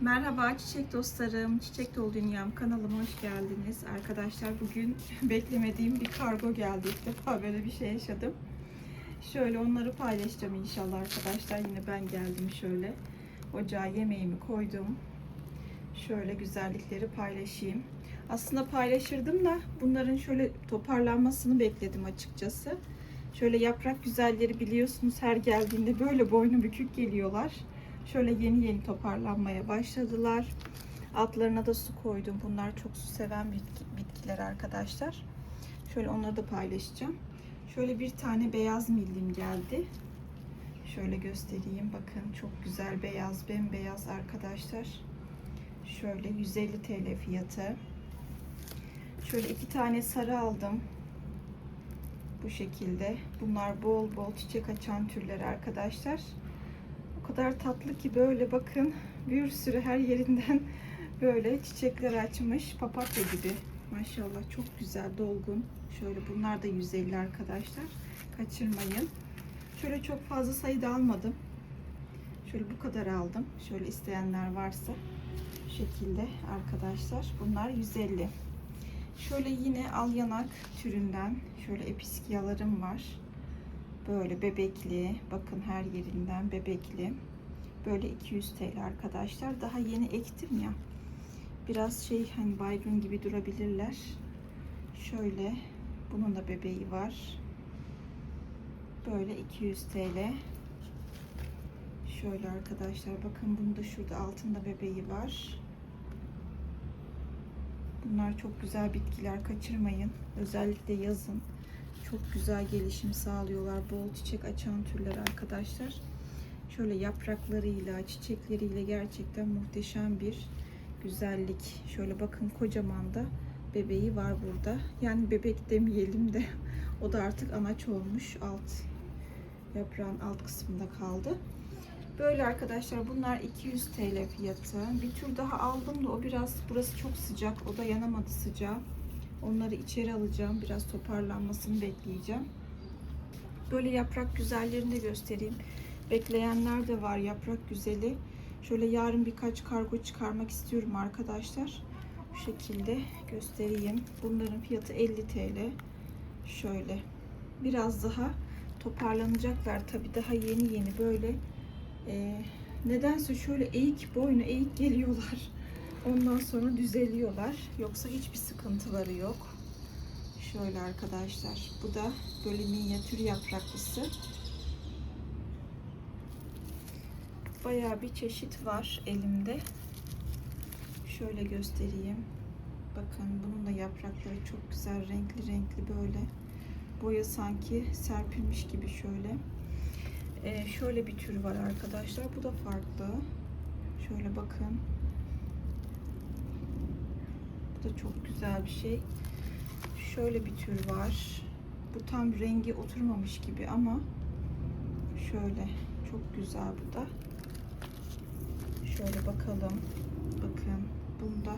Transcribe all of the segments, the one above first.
Merhaba çiçek dostlarım, Çiçek Dolu Dünyam kanalıma hoş geldiniz. Arkadaşlar bugün beklemediğim bir kargo geldi. İlk defa böyle bir şey yaşadım. Şöyle onları paylaşacağım inşallah arkadaşlar. Yine ben geldim şöyle. Ocağa yemeğimi koydum. Şöyle güzellikleri paylaşayım. Aslında paylaşırdım da bunların şöyle toparlanmasını bekledim açıkçası. Şöyle yaprak güzelleri biliyorsunuz her geldiğinde böyle boynu bükük geliyorlar. Şöyle yeni yeni toparlanmaya başladılar. Altlarına da su koydum. Bunlar çok su seven bitki, bitkiler arkadaşlar. Şöyle onları da paylaşacağım. Şöyle bir tane beyaz millim geldi. Şöyle göstereyim. Bakın çok güzel beyaz, bembeyaz arkadaşlar. Şöyle 150 TL fiyatı. Şöyle iki tane sarı aldım. Bu şekilde. Bunlar bol bol çiçek açan türler arkadaşlar. Kadar tatlı ki böyle bakın bir sürü her yerinden böyle çiçekler açmış. Papatya gibi. Maşallah çok güzel dolgun. Şöyle bunlar da 150 arkadaşlar. Kaçırmayın. Şöyle çok fazla sayıda almadım. Şöyle bu kadar aldım. Şöyle isteyenler varsa bu şekilde arkadaşlar. Bunlar 150. Şöyle yine al yanak türünden şöyle episkiyalarım var. Böyle bebekli. Bakın her yerinden bebekli. Böyle 200 TL arkadaşlar. Daha yeni ektim ya. Biraz şey hani baygın gibi durabilirler. Şöyle bunun da bebeği var. Böyle 200 TL. Şöyle arkadaşlar bakın bunun da şurada altında bebeği var. Bunlar çok güzel bitkiler kaçırmayın. Özellikle yazın çok güzel gelişim sağlıyorlar. Bol çiçek açan türler arkadaşlar. Şöyle yapraklarıyla, çiçekleriyle gerçekten muhteşem bir güzellik. Şöyle bakın kocaman da bebeği var burada. Yani bebek demeyelim de o da artık anaç olmuş. Alt yaprağın alt kısmında kaldı. Böyle arkadaşlar bunlar 200 TL fiyatı. Bir tür daha aldım da o biraz burası çok sıcak. O da yanamadı sıcağı. Onları içeri alacağım. Biraz toparlanmasını bekleyeceğim. Böyle yaprak güzellerini de göstereyim. Bekleyenler de var yaprak güzeli. Şöyle yarın birkaç kargo çıkarmak istiyorum arkadaşlar. Bu şekilde göstereyim. Bunların fiyatı 50 TL. Şöyle. Biraz daha toparlanacaklar. Tabi daha yeni yeni böyle e, nedense şöyle eğik boynu eğik geliyorlar. Ondan sonra düzeliyorlar. Yoksa hiçbir sıkıntıları yok. Şöyle arkadaşlar. Bu da böyle minyatür yapraklısı. Bayağı bir çeşit var elimde. Şöyle göstereyim. Bakın bunun da yaprakları çok güzel renkli renkli böyle. Boya sanki serpilmiş gibi şöyle. Ee, şöyle bir tür var arkadaşlar. Bu da farklı. Şöyle bakın. Da çok güzel bir şey. Şöyle bir tür var. Bu tam rengi oturmamış gibi ama şöyle çok güzel bu da. Şöyle bakalım. Bakın bunda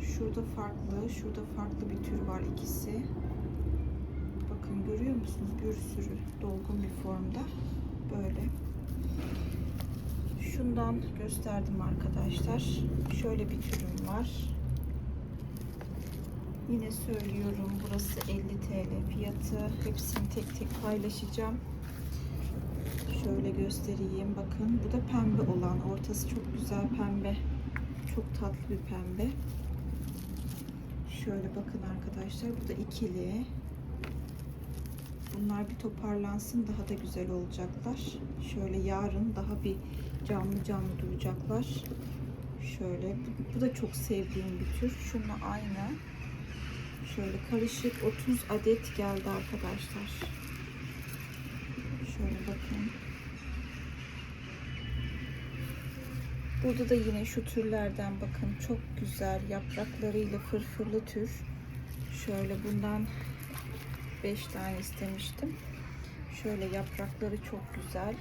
şurada farklı, şurada farklı bir tür var ikisi. Bakın görüyor musunuz? Bir sürü dolgun bir formda. Böyle. Şundan gösterdim arkadaşlar. Şöyle bir türüm var. Yine söylüyorum burası 50 TL fiyatı. Hepsini tek tek paylaşacağım. Şöyle göstereyim. Bakın bu da pembe olan. Ortası çok güzel pembe. Çok tatlı bir pembe. Şöyle bakın arkadaşlar. Bu da ikili. Bunlar bir toparlansın daha da güzel olacaklar. Şöyle yarın daha bir canlı canlı duracaklar. Şöyle bu, bu da çok sevdiğim bir tür. Şununla aynı. Şöyle karışık 30 adet geldi arkadaşlar. Şöyle bakın. Burada da yine şu türlerden bakın çok güzel yapraklarıyla fırfırlı tür. Şöyle bundan 5 tane istemiştim. Şöyle yaprakları çok güzel.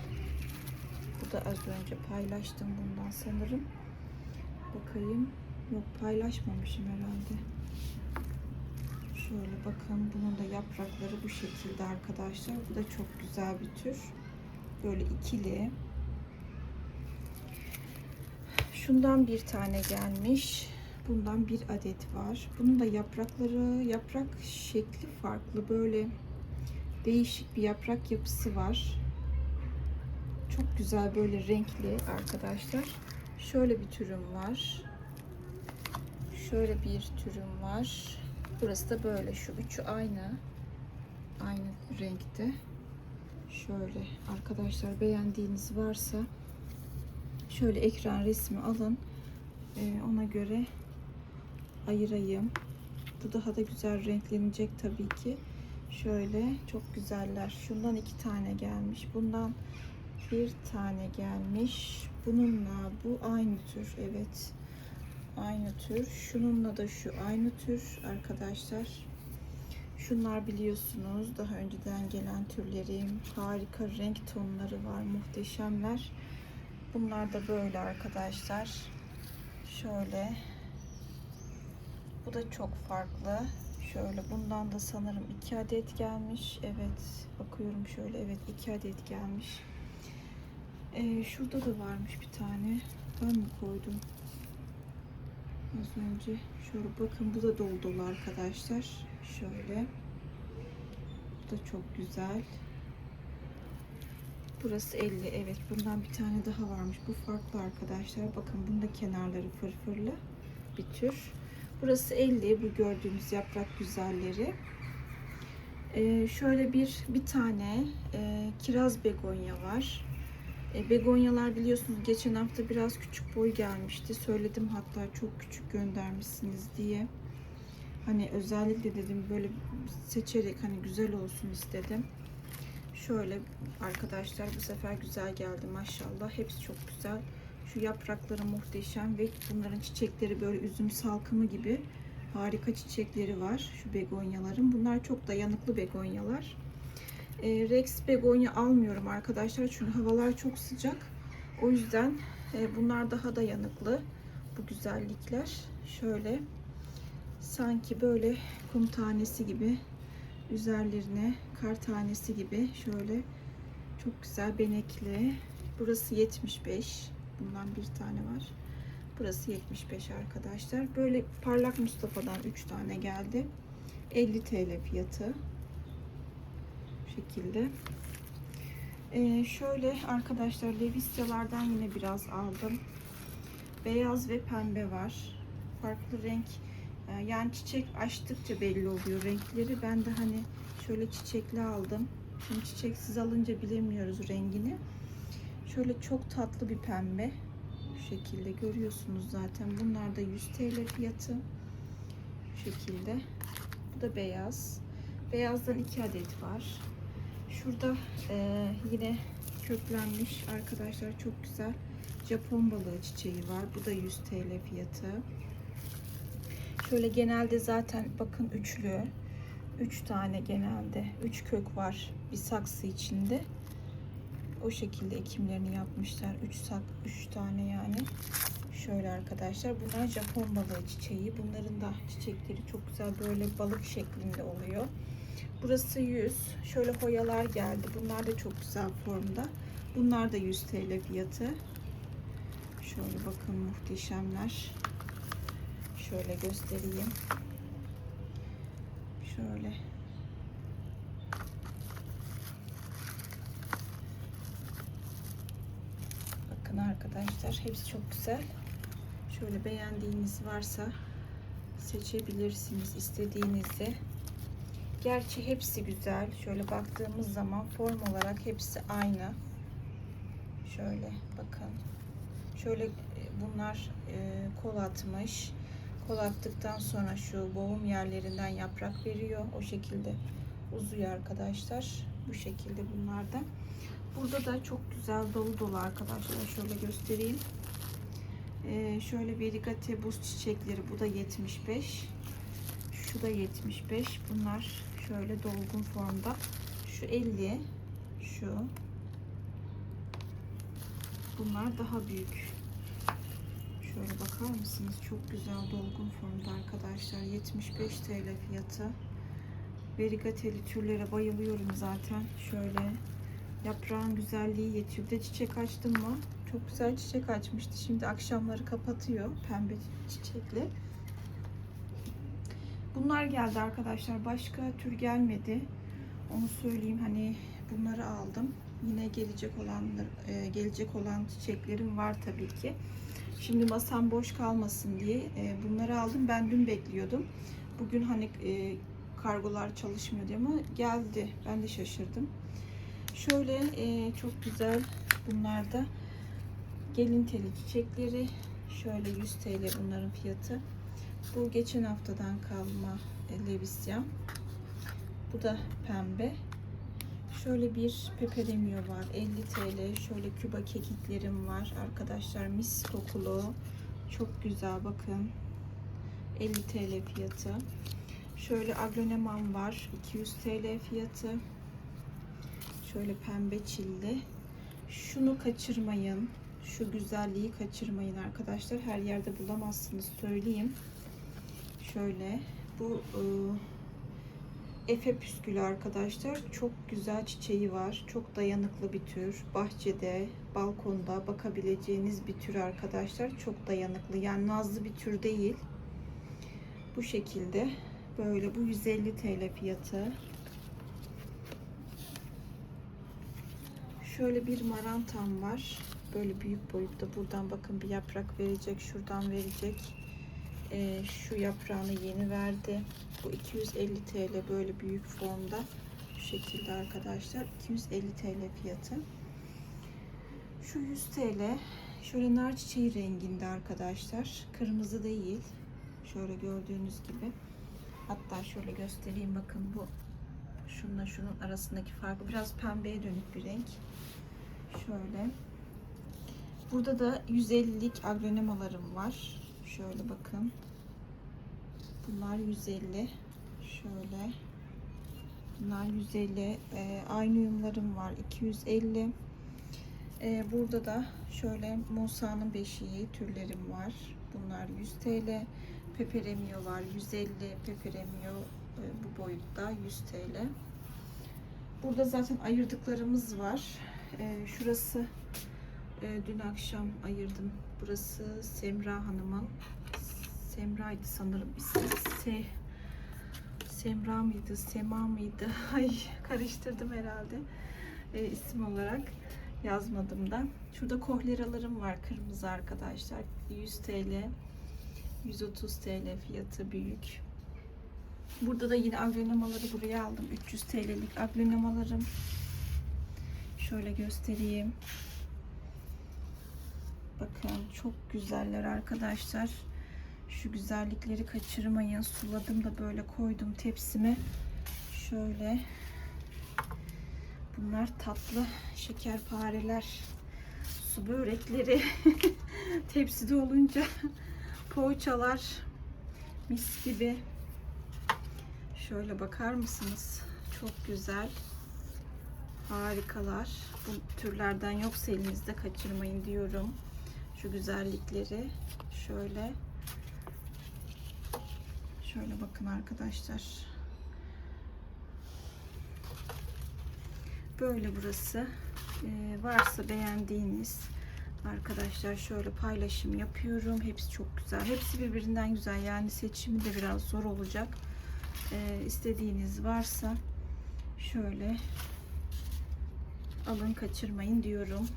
Bu da az önce paylaştım bundan sanırım. Bakayım. Yok paylaşmamışım herhalde. Şöyle bakın bunun da yaprakları bu şekilde arkadaşlar. Bu da çok güzel bir tür. Böyle ikili. Şundan bir tane gelmiş. Bundan bir adet var. Bunun da yaprakları, yaprak şekli farklı. Böyle değişik bir yaprak yapısı var. Çok güzel böyle renkli arkadaşlar. Şöyle bir türüm var. Şöyle bir türüm var. Burası da böyle. Şu üçü aynı. Aynı renkte. Şöyle arkadaşlar beğendiğiniz varsa şöyle ekran resmi alın. Ee, ona göre ayırayım. Bu daha da güzel renklenecek tabii ki. Şöyle çok güzeller. Şundan iki tane gelmiş. Bundan bir tane gelmiş. Bununla bu aynı tür. Evet. Aynı tür. Şununla da şu aynı tür arkadaşlar. Şunlar biliyorsunuz daha önceden gelen türlerim. Harika renk tonları var. Muhteşemler. Bunlar da böyle arkadaşlar. Şöyle. Bu da çok farklı. Şöyle bundan da sanırım iki adet gelmiş. Evet. Bakıyorum şöyle. Evet iki adet gelmiş. Ee, şurada da varmış bir tane. Ben mi koydum? Az önce. Şöyle bakın bu da dolu dolu arkadaşlar. Şöyle. Bu da çok güzel. Burası 50. Evet bundan bir tane daha varmış. Bu farklı arkadaşlar. Bakın bunda kenarları fırfırlı bir tür. Burası 50. Bu gördüğünüz yaprak güzelleri. Ee, şöyle bir bir tane e, kiraz begonya var. E, begonyalar biliyorsunuz geçen hafta biraz küçük boy gelmişti. Söyledim hatta çok küçük göndermişsiniz diye. Hani özellikle dedim böyle seçerek hani güzel olsun istedim. Şöyle arkadaşlar bu sefer güzel geldi maşallah. Hepsi çok güzel. Şu yaprakları muhteşem ve bunların çiçekleri böyle üzüm salkımı gibi harika çiçekleri var şu begonyaların. Bunlar çok dayanıklı begonyalar. E, Rex begonya almıyorum arkadaşlar çünkü havalar çok sıcak. O yüzden e, bunlar daha dayanıklı. Bu güzellikler şöyle sanki böyle kum tanesi gibi üzerlerine kar tanesi gibi şöyle çok güzel benekli. Burası 75. Bundan bir tane var. Burası 75 arkadaşlar. Böyle parlak Mustafa'dan 3 tane geldi. 50 TL fiyatı. Şekilde. Ee, şöyle arkadaşlar Levisyalardan yine biraz aldım. Beyaz ve pembe var. Farklı renk ee, yani çiçek açtıkça belli oluyor renkleri. Ben de hani şöyle çiçekli aldım. Şimdi çiçeksiz alınca bilemiyoruz rengini. Şöyle çok tatlı bir pembe. Bu şekilde görüyorsunuz zaten. Bunlar da 100 TL fiyatı. Bu şekilde. Bu da beyaz. Beyazdan 2 adet var. Şurada e, yine köklenmiş arkadaşlar çok güzel. Japon balığı çiçeği var. Bu da 100 TL fiyatı. Şöyle genelde zaten bakın üçlü. Üç tane genelde. Üç kök var bir saksı içinde. O şekilde ekimlerini yapmışlar. Üç sak, üç tane yani. Şöyle arkadaşlar. Bunlar Japon balığı çiçeği. Bunların da çiçekleri çok güzel böyle balık şeklinde oluyor. Burası 100. Şöyle hoyalar geldi. Bunlar da çok güzel formda. Bunlar da 100 TL fiyatı. Şöyle bakın muhteşemler. Şöyle göstereyim. Şöyle. Bakın arkadaşlar hepsi çok güzel. Şöyle beğendiğiniz varsa seçebilirsiniz istediğinizi. Gerçi hepsi güzel. Şöyle baktığımız zaman form olarak hepsi aynı. Şöyle bakın. Şöyle e, bunlar e, kol atmış. Kol attıktan sonra şu boğum yerlerinden yaprak veriyor. O şekilde uzuyor arkadaşlar. Bu şekilde bunlarda. Burada da çok güzel dolu dolu arkadaşlar. Şöyle göstereyim. Ee, şöyle verigate buz çiçekleri. Bu da 75. Şu da 75. Bunlar şöyle dolgun formda. Şu 50. Şu. Bunlar daha büyük. Şöyle bakar mısınız? Çok güzel dolgun formda arkadaşlar. 75 TL fiyatı. Verigateli türlere bayılıyorum zaten. Şöyle yaprağın güzelliği yetiyor. De çiçek açtım mı Çok güzel çiçek açmıştı. Şimdi akşamları kapatıyor pembe çiçekli. Bunlar geldi arkadaşlar. Başka tür gelmedi. Onu söyleyeyim. Hani bunları aldım. Yine gelecek olan gelecek olan çiçeklerim var tabii ki. Şimdi masam boş kalmasın diye e, bunları aldım. Ben dün bekliyordum. Bugün hani e, kargolar çalışmıyor diye ama geldi. Ben de şaşırdım. Şöyle e, çok güzel bunlar da gelin teli çiçekleri. Şöyle 100 TL bunların fiyatı. Bu geçen haftadan kalma e, levisyam. Bu da pembe. Şöyle bir peperemio var 50 TL. Şöyle küba kekiklerim var arkadaşlar. Mis kokulu. Çok güzel bakın. 50 TL fiyatı. Şöyle agronemam var. 200 TL fiyatı. Şöyle pembe çilli. Şunu kaçırmayın. Şu güzelliği kaçırmayın arkadaşlar. Her yerde bulamazsınız söyleyeyim. Şöyle bu ıı, Efe püskülü arkadaşlar. Çok güzel çiçeği var. Çok dayanıklı bir tür. Bahçede, balkonda bakabileceğiniz bir tür arkadaşlar. Çok dayanıklı. Yani nazlı bir tür değil. Bu şekilde. Böyle bu 150 TL fiyatı. Şöyle bir marantam var. Böyle büyük boyutta. Buradan bakın bir yaprak verecek. Şuradan verecek. Ee, şu yaprağını yeni verdi. Bu 250 TL böyle büyük formda. Şu şekilde arkadaşlar. 250 TL fiyatı. Şu 100 TL. Şöyle nar çiçeği renginde arkadaşlar. Kırmızı değil. Şöyle gördüğünüz gibi. Hatta şöyle göstereyim bakın bu şununla şunun arasındaki farkı biraz pembeye dönük bir renk. Şöyle. Burada da 150'lik agronemalarım var. Şöyle bakın. Bunlar 150. Şöyle. Bunlar 150. E, aynı uyumlarım var. 250. E, burada da şöyle Musa'nın beşiği türlerim var. Bunlar 100 TL. Peperemio var. 150 peperemio e, bu boyutta 100 TL. Burada zaten ayırdıklarımız var. E, şurası e, dün akşam ayırdım. Burası Semra Hanım'ın. Semra'ydı sanırım. Se, Semra mıydı? Sema mıydı? Ay karıştırdım herhalde. E, isim olarak yazmadım da. Şurada kohleralarım var kırmızı arkadaşlar. 100 TL. 130 TL fiyatı büyük. Burada da yine aglonemaları buraya aldım. 300 TL'lik aglonemalarım. Şöyle göstereyim. Bakın çok güzeller arkadaşlar. Şu güzellikleri kaçırmayın. Suladım da böyle koydum tepsime. Şöyle. Bunlar tatlı şekerpareler. Su börekleri. Tepside olunca poğaçalar mis gibi. Şöyle bakar mısınız? Çok güzel. Harikalar. Bu türlerden yoksa elinizde kaçırmayın diyorum. Şu güzellikleri şöyle şöyle bakın arkadaşlar. Böyle burası. Ee, varsa beğendiğiniz arkadaşlar şöyle paylaşım yapıyorum. Hepsi çok güzel. Hepsi birbirinden güzel. Yani seçimi de biraz zor olacak. Ee, istediğiniz varsa şöyle alın kaçırmayın diyorum.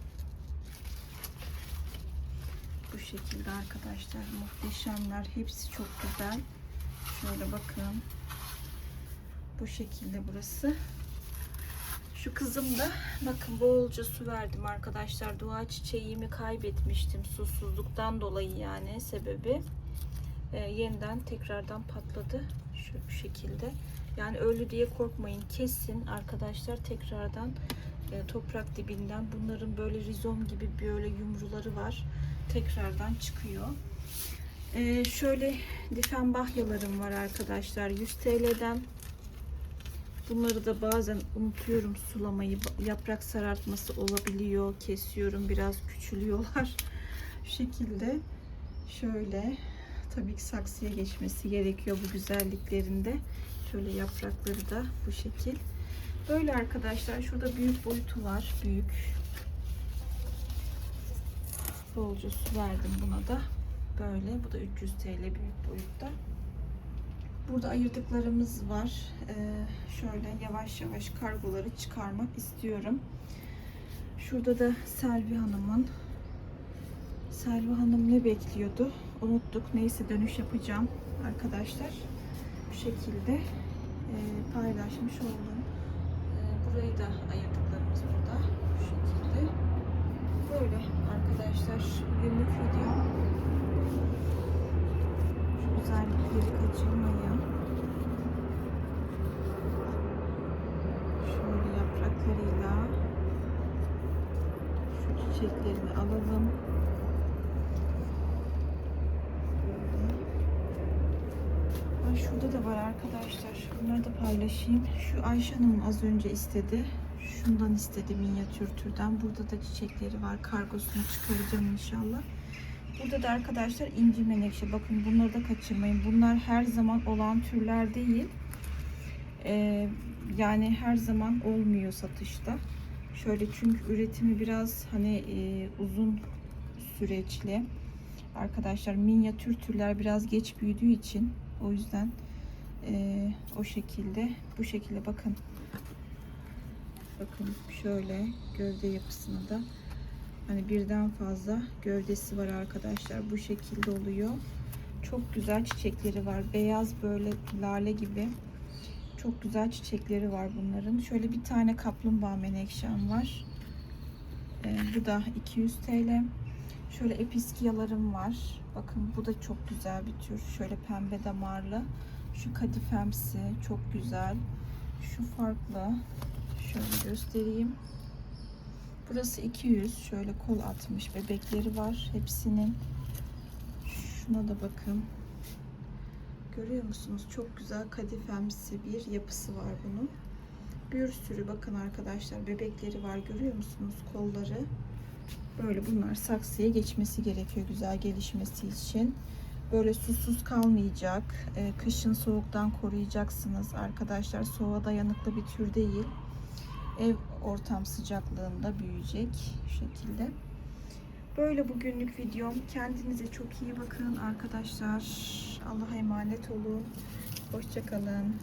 Bu şekilde arkadaşlar muhteşemler. Hepsi çok güzel. Şöyle bakın. Bu şekilde burası. Şu kızım da bakın bolca su verdim arkadaşlar. Dua çiçeğimi kaybetmiştim susuzluktan dolayı yani sebebi. Ee, yeniden tekrardan patladı şu, şu şekilde. Yani öldü diye korkmayın. Kesin arkadaşlar tekrardan e, toprak dibinden bunların böyle rizom gibi böyle yumruları var. Tekrardan çıkıyor. Ee, şöyle difenbahyalarım var arkadaşlar. 100 TL'den Bunları da bazen unutuyorum sulamayı. Yaprak sarartması olabiliyor. Kesiyorum. Biraz küçülüyorlar. Şu şekilde. Şöyle. Tabii ki saksıya geçmesi gerekiyor bu güzelliklerinde. Şöyle yaprakları da bu şekil. Böyle arkadaşlar. Şurada büyük boyutu var. Büyük. Bolca su verdim buna da. Böyle. Bu da 300 TL büyük boyutta. Burada ayırdıklarımız var. Ee, şöyle yavaş yavaş kargoları çıkarmak istiyorum. Şurada da Selvi Hanım'ın Selvi Hanım ne bekliyordu? Unuttuk. Neyse dönüş yapacağım arkadaşlar. Bu şekilde e, paylaşmış oldum. E, burayı da ayırdıklarımız burada. Bu şekilde. Böyle arkadaşlar günlük video. Şu kaçırmayın. Şöyle yapraklarıyla şu çiçeklerini alalım. Ay şurada da var arkadaşlar. Bunları da paylaşayım. Şu Ayşe Hanım az önce istedi. Şundan istedi minyatür türden. Burada da çiçekleri var. Kargosunu çıkaracağım inşallah. Burada da arkadaşlar inci menekşe. Bakın bunları da kaçırmayın. Bunlar her zaman olan türler değil. Ee, yani her zaman olmuyor satışta. Şöyle çünkü üretimi biraz hani e, uzun süreçli. Arkadaşlar minyatür türler biraz geç büyüdüğü için o yüzden e, o şekilde bu şekilde bakın bakın şöyle gövde yapısına da hani birden fazla gövdesi var arkadaşlar bu şekilde oluyor çok güzel çiçekleri var beyaz böyle lale gibi çok güzel çiçekleri var bunların şöyle bir tane kaplumbağa menekşem var E, bu da 200 TL Şöyle episkiyalarım var. Bakın bu da çok güzel bir tür. Şöyle pembe damarlı. Şu kadifemsi çok güzel. Şu farklı. Şöyle göstereyim. Burası 200. Şöyle kol atmış bebekleri var hepsinin. Şuna da bakın. Görüyor musunuz? Çok güzel kadifemsi bir yapısı var bunun. Bir sürü bakın arkadaşlar bebekleri var. Görüyor musunuz kolları? Böyle bunlar saksıya geçmesi gerekiyor güzel gelişmesi için. Böyle susuz kalmayacak. Ee, kışın soğuktan koruyacaksınız arkadaşlar. Soğuğa dayanıklı bir tür değil. Ev ortam sıcaklığında büyüyecek şekilde. Böyle bugünlük videom. Kendinize çok iyi bakın arkadaşlar. Allah'a emanet olun. Hoşçakalın.